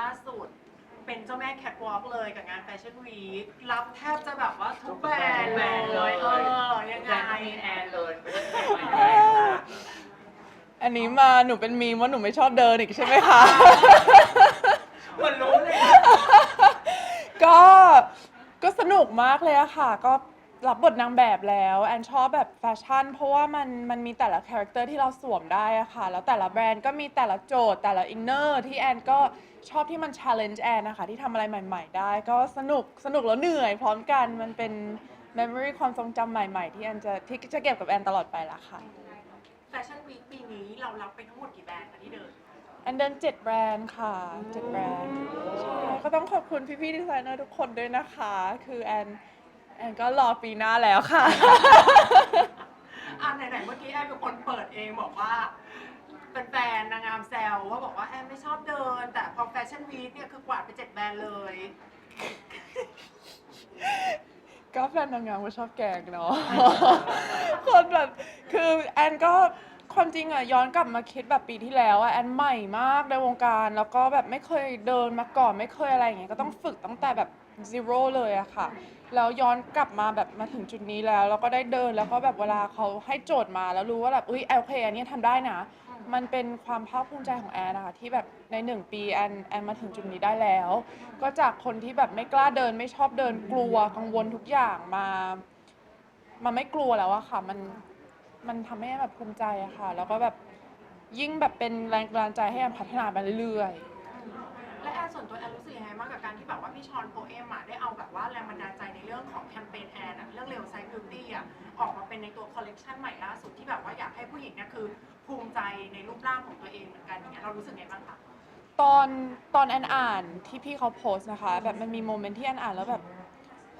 ล่าสุด เป็นเจ้าแม่แคทวอล์กเลยกับงานแฟชั่นวีครับแทบจะแบบว่าทุกแบรนด์แบรนด์เลยเออยังแบไงรนด์มีแอนเลยไม่ใช่ใหม่เลยค่ะอันนี้มาหนูเป็นมีมว่าหนูไม่ชอบเดินอีกใช่ไหมคะเหมือนรู้เลยก็ก็สนุกมากเลยอะค่ะ ก็ รับบทนางแบบแล้วแอนชอบแบบแฟชั่น เพราะว่ามันมันมีแต่ละคาแรคเตอร์ที่เราสวมได้อะค่ะ แล้วแต่ละแบรนด์ก็มีแต่ละโจทย์แต่ละอินเนอร์ที่แอนก็ชอบที่มัน challenge แอนนะคะ ที่ทำอะไรใหม่ ๆ ได้ ก็สนุกสนุกแล้วเหนื่อยพร้อมกันมันเป็น memory ความทรงจำใหม่ ๆ ที่แอนจะที่จะเก็บกับแอนตลอดไปละค่ะ แฟชั่นวีคปีนี้เรารับไปทั้งหมดกี่แบรนด์คะที่เดินแอนเดินเจ็ดแบรนด์ค่ะเจ็ดแบรนด์ใช่ก็ต้องขอบคุณพี่ๆดีไซเนอร์ทุกคนด้วยนะคะ คือแอน แอนก็รอปีหน้าแล้วค่ะ อ่าไหนๆเมื่อกี้แอนเป็นคนเปิดเองบอกว่าเป็นแฟนนางงามแซวว่าบอกว่าแอนไม่ชอบเดิน แต่พอแฟชั่นวีคเนี่ยคือกวาดไปเจ็ดแบรนด์เลย ก็แฟนนางงามก็ชอบแกล้งเนาะ คนแบบคือแอนก็ความจริงอะย้อนกลับมาคิดแบบปีที่แล้วอะแอนใหม่มากในวงการ แล้วก็แบบไม่เคยเดินมาก่อนไม่เคยอะไรอย่างเงี้ยก็ต้องฝึกตั้งแต่แบบ zero เลยอะค่ะ แล้วย้อนกลับมาแบบมาถึงจุดนี้แล้ว แล้วก็ได้เดินแล้วก็แบบเวลาเขาให้โจทย์มาแล้วรู้ว่าแบบอุ้ยโอเคอันนี้ทำได้นะ มันเป็นความภาคภูมิใจของแอนนะคะที่แบบในหนึ่งปีแอนแอนมาถึงจุดนี้ได้แล้ว ก็จากคนที่แบบไม่กล้าเดินไม่ชอบเดินกลัวกังวลทุกอย่างมามาไม่กลัวแล้วอะค่ะ มันมันทำให้แอนแบบภูมิใจอะค่ะ แล้วก็แบบยิ่งแบบเป็นแรงบันดาลใจให้แอนพัฒนาไปเรื่อยๆ และแอนส่วนตัวแอนรู้สึกยังไงบ้างกับการที่แบบว่าพี่ชอนโปเอมอะได้เอาแบบว่าแรงบันดาลใจในเรื่องของแคมเปญแอนอะเรื่องเร็วไซบิวตี้อะออกมาเป็นในตัวคอลเลกชันใหม่ล่าสุดที่แบบว่าอยากให้ผู้หญิงเนี่ยคือภูมิใจในรูปร่างของตัวเองเหมือนกันอย่างเงี้ยเรารู้สึกไงบ้างคะตอนตอนแอนอ่านที่พี่เขาโพสต์นะคะ แบบมันมีโมเมนต์ที่แอนอ่านแล้วแบบ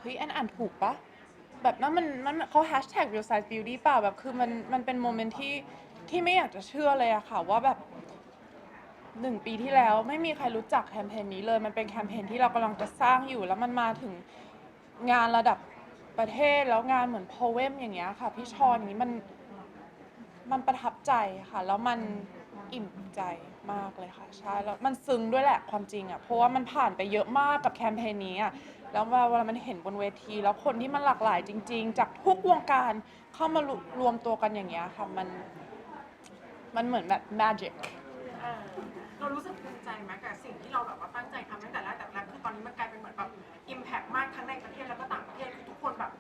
เฮ้ยแอนอ่านถูกปะแบบนั้นมันมันเขาแฮชแท็ก real size beauty เปล่าแบบคือมันมันเป็นโมเมนต์ที่ที่ไม่อยากจะเชื่อเลยอะค่ะว่าแบบ หนึ่งปีที่แล้วไม่มีใครรู้จักแคมเปญนี้เลย มันเป็นแคมเปญที่เรากำลังจะสร้างอยู่ แล้วมันมาถึงงานระดับประเทศแล้วงานเหมือนโพเวมอย่างเงี้ยค่ะ พี่ชอนนี้มันมันประทับใจค่ะ แล้วมันอิ่มใจมากเลยค่ะ ใช่แล้วมันซึ้งด้วยแหละความจริงอะเพราะว่ามันผ่านไปเยอะมากกับแคมเปญนี้อะแล้วเวลามันเห็นบนเวที แล้วคนที่มันหลากหลายจริง ๆ จากทุกวงการเข้ามารวรวมตัวกันอย่างเงี้ยค่ะมันมันเหมือนแบบ magic เรารู้สึกภูมิใจไหมกับสิ่งที่เราแบบว่าตั้งใจทำตั้งแต่แรกแต่แรกคือตอนนี้มันกลายเป็นเหมือนแบบอิมแพกมากทั้งในประเทศแล้วก็ต่างประเทศคือทุกคนแบบ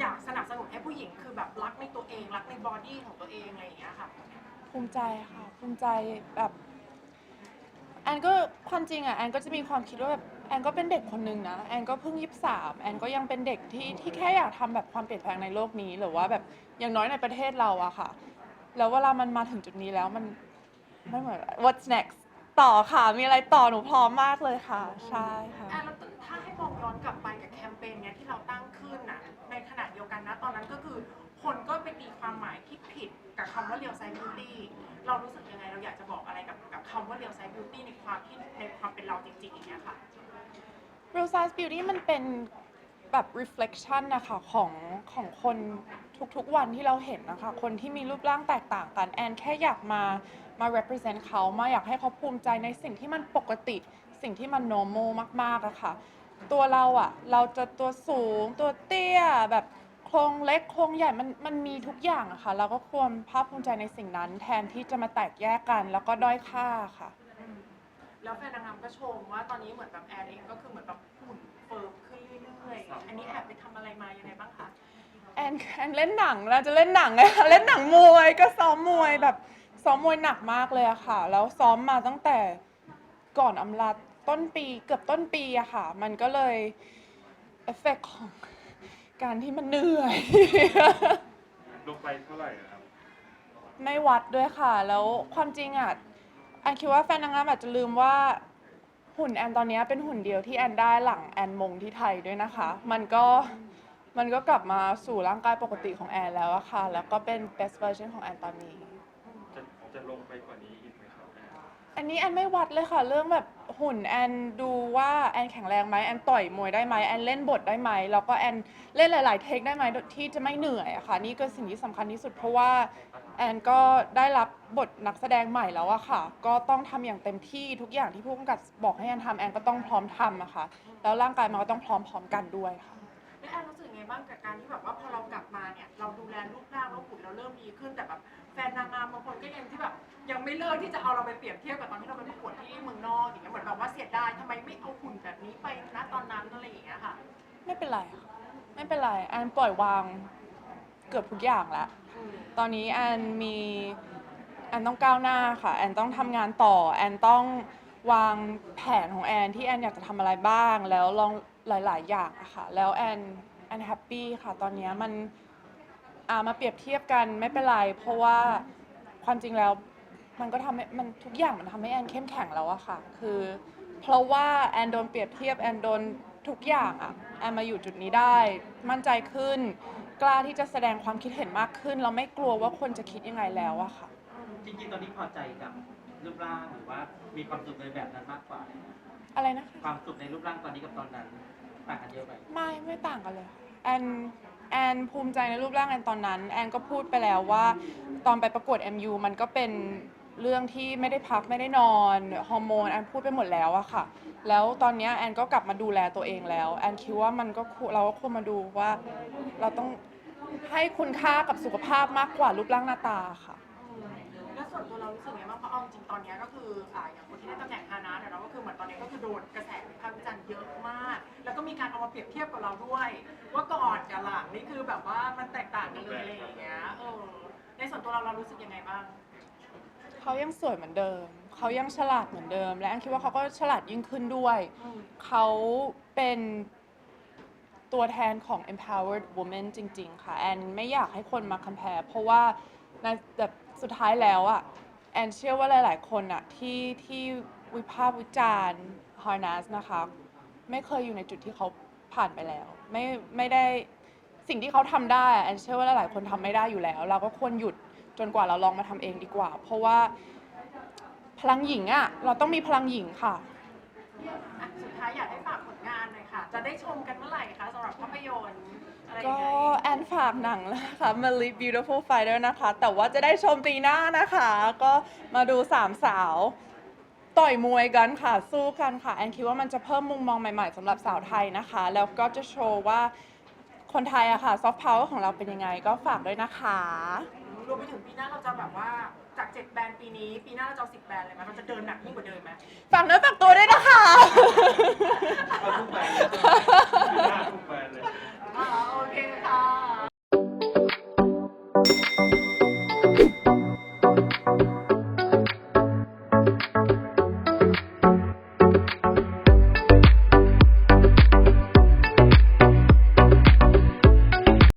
อยากสนับสนุนให้ผู้หญิงคือแบบรักในตัวเอง รักในบอดี้ของตัวเองอะไรอย่างเงี้ยค่ะ ภูมิใจค่ะ ภูมิใจแบบแอนก็ความจริงอะแอนก็จะมีความคิดว่าแบบแอนก็เป็นเด็กคนนึงนะแอนก็เพิ่งยี่สามแอนก็ยังเป็นเด็กที่ที่แค่อยากทำแบบความเปลี่ยนแปลงในโลกนี้หรือว่าแบบอย่างน้อยในประเทศเราอะค่ะ แล้วเวลามันมาถึงจุดนี้แล้วมัน ไม่เหมือน what's next ต่อค่ะ มีอะไรต่อหนูพร้อมมากเลยค่ะ ใช่ค่ะ อะแล้วถ้าให้มองย้อนกลับไปกับแคมเปญเนี้ยที่เราตั้งขึ้นน่ะในขณะเดียวกันนะตอนนั้นก็คือ คนก็ไปตีความหมายที่ผิดกับคำว่าเรียวไซบิวตี้เรารู้สึกยังไงเราอยากจะบอกอะไรกับกับคำว่าเรียวไซบิวตี้ในความที่ในความเป็นเราจริงๆอย่างเงี้ยค่ะ real size beauty มันเป็นแบบ reflection นะคะของของคนทุกๆวันที่เราเห็นนะคะ คนที่มีรูปร่างแตกต่างกัน แอนแค่อยากมา มา represent เขามาอยากให้เขาภูมิใจในสิ่งที่มันปกติ สิ่งที่มัน normal มากๆอะค่ะ ตัวเราอะเราจะตัวสูงตัวเตี้ยแบบโครงเล็กโครงใหญ่มันมันมีทุกอย่างอะค่ะ เราก็ควรภาคภูมิใจในสิ่งนั้น แทนที่จะมาแตกแยกกัน แล้วก็ด้อยค่าค่ะอืมแล้วแฟนนางงามก็ชมว่าตอนนี้เหมือนแบบแอนเองก็คือเหมือนแบบหุ่นเฟิร์มขึ้นเรื่อยๆ อันนี้แอบไปทำอะไรมายังไงบ้างคะ แอนแอนเล่นหนังเราจะเล่นหนังไง เล่นหนังมวยก็ซ้อมมวยแบบ ซ้อมมวยหนักมากเลยอะค่ะ แล้วซ้อมมาตั้งแต่ก่อนอำลาต้นปีเกือบต้นปีอะค่ะ มันก็เลยเอฟเฟกของการที่มันเหนื่อย ลงไปเท่าไหร่อะครับ ไม่วัดด้วยค่ะ แล้วความจริงอะแอนคิดว่าแฟนนางงามอาจจะลืมว่าหุ่นแอนตอนนี้เป็นหุ่นเดียวที่แอนได้หลังแอนมงที่ไทยด้วยนะคะ มันก็มันก็กลับมาสู่ร่างกายปกติของแอนแล้วอะค่ะ แล้วก็เป็น best version ของแอนตอนนี้จะจะลง ไปกว่านี้อีกไหมครับแอนอันนี้แอนไม่วัดเลยค่ะ เรื่องแบบหุ่นแอนดูว่าแอนแข็งแรงไหมแอนต่อยมวยได้ไหมแอนเล่นบทได้ไหมแล้วก็แอนเล่นหลาย ๆ เทคได้ไหมที่จะไม่เหนื่อยอะค่ะ นี่ก็สิ่งที่สำคัญที่สุดเพราะว่าแอนก็ได้รับบทนักแสดงใหม่แล้วอะค่ะ ก็ต้องทำอย่างเต็มที่ทุกอย่างที่ผู้กำกับบอกให้แอนทำแอนก็ต้องพร้อมทำอะค่ะแล้วร่างกายมันก็ต้องพร้อมพร้อมกันด้วยค่ะ แล้วแอนรู้สึกไงบ้างกับการที่แบบว่าพอเรากลับมาเนี่ยเราดูแลรูปร่างเราหุ่นเราเริ่มดีขึ้นแต่แบบแฟนนางงามบางคนก็ยังที่แบบยังไม่เลิกที่จะเอาเราไปเปรียบเทียบกับตอนที่เราไปประกวดที่เมืองนอกอย่างเงี้ยเหมือนแบบว่าเสียดายทำไมไม่เอาหุ่นแบบนี้ไปณตอนนั้นอะไรอย่างเงี้ยค่ะ ไม่เป็นไรค่ะไม่เป็นไรแอนปล่อยวางเกือบทุกอย่างแล้ว อืมตอนนี้แอนมีแอนต้องก้าวหน้าค่ะแอนต้องทำงานต่อแอนต้องวางแผนของแอนที่แอนอยากจะทำอะไรบ้าง แล้วลอง หลาย ๆ อย่างอะค่ะ แล้วแอนแอนแฮปปี้ค่ะ ตอนนี้มันอ่ามาเปรียบเทียบกันไม่เป็นไร เพราะว่าความจริงแล้วมันก็ทำให้มันทุกอย่างมันทำให้แอนเข้มแข็งแล้วอะค่ะ คือ เพราะว่าแอนโดนเปรียบเทียบแอนโดนทุกอย่างอะแอนมาอยู่จุดนี้ได้ มั่นใจขึ้น กล้าที่จะแสดงความคิดเห็นมากขึ้น เราไม่กลัวว่าคนจะคิดยังไงแล้วอะค่ะ จริงๆ ตอนนี้พอใจกับรูปร่างหรือว่ามีความสุขในแบบนั้นมากกว่า อะไรนะคะ ความสุขในรูปร่างตอนนี้กับตอนนั้น ต่างกันเยอะไหมไม่ไม่ต่างกันเลยแอนแอนภูมิใจในรูปร่างแอนตอนนั้น แอนก็พูดไปแล้วว่า ตอนไปประกวด MU มันก็เป็นเรื่องที่ไม่ได้พักไม่ได้นอนฮอร์โมนแอนพูดไปหมดแล้วอะค่ะ แล้วตอนนี้แอนก็กลับมาดูแลตัวเองแล้วแอนคิดว่ามันก็เราก็ควรมาดูว่าเราต้องให้คุณค่ากับสุขภาพมากกว่ารูปร่างหน้าตาค่ะ ส่วนตัวเรารู้สึกไงบ้างเพราะเอาจริงๆตอนเนี้ยก็คืออ่าอย่างคนที่ได้ตำแหน่งฮานะเนี่ยเราก็คือเหมือนตอนเนี้ยก็คือโดนกระแสวิพากษ์วิจารณ์เยอะมาก แล้วก็มีการเอามาเปรียบเทียบกับเราด้วย ว่าก่อนกับหลังนี่คือแบบว่ามันแตกต่างกันเลยอะไรอย่างเงี้ยเออในส่วนตัวเราเรารู้สึกยังไงบ้าง เขายังสวยเหมือนเดิม เขายังฉลาดเหมือนเดิม และแอนคิดว่าเขาก็ฉลาดยิ่งขึ้นด้วย อืม เขาเป็นตัวแทนของ empowered woman จริง ๆ ค่ะ แอนไม่อยากให้คนมา compare เพราะว่าในแบบ สุดท้ายแล้วอะแอนเชื่อว่าหลาย ๆ คนอะที่ที่วิพากษ์วิจารณ์ harness นะคะ ไม่เคยอยู่ในจุดที่เขาผ่านไปแล้ว ไม่ไม่ได้สิ่งที่เขาทำได้อะแอนเชื่อว่าหลาย ๆ คนทำไม่ได้อยู่แล้ว เราก็ควรหยุดจนกว่าเราลองมาทำเองดีกว่า เพราะว่าพลังหญิงอะเราต้องมีพลังหญิงค่ะ อะสุดท้ายอยากให้ฝากผลงานหน่อยค่ะ จะได้ชมกันเมื่อไหร่คะสำหรับภาพยนตร์ ก็งไงแอนฝากหนังแล้วนะคะ Malik Beautiful Fighter นะคะ แต่ว่าจะได้ชมปีหน้านะคะ ก็มาดูสามสาว ต่อยมวยกันค่ะ สู้กันค่ะ แอนคิดว่ามันจะเพิ่มมุมมองใหม่ๆสำหรับสาวไทยนะคะ แล้วก็จะโชว์ว่าคนไทยอะค่ะซอฟต์พาวเวอร์ของเราเป็นยังไง ก็ฝากด้วยนะคะ รวมไปถึงปีหน้าเราจะแบบว่าจาก7แบรนด์ปีนี้ ปีหน้าเราจะเอา10แบรนด์เลยไหมเราจะเดินหนักยิ่งกว่าเดิมไหมฝากเนื้อฝากตัวด้วยนะคะเราทุกไป 好 ok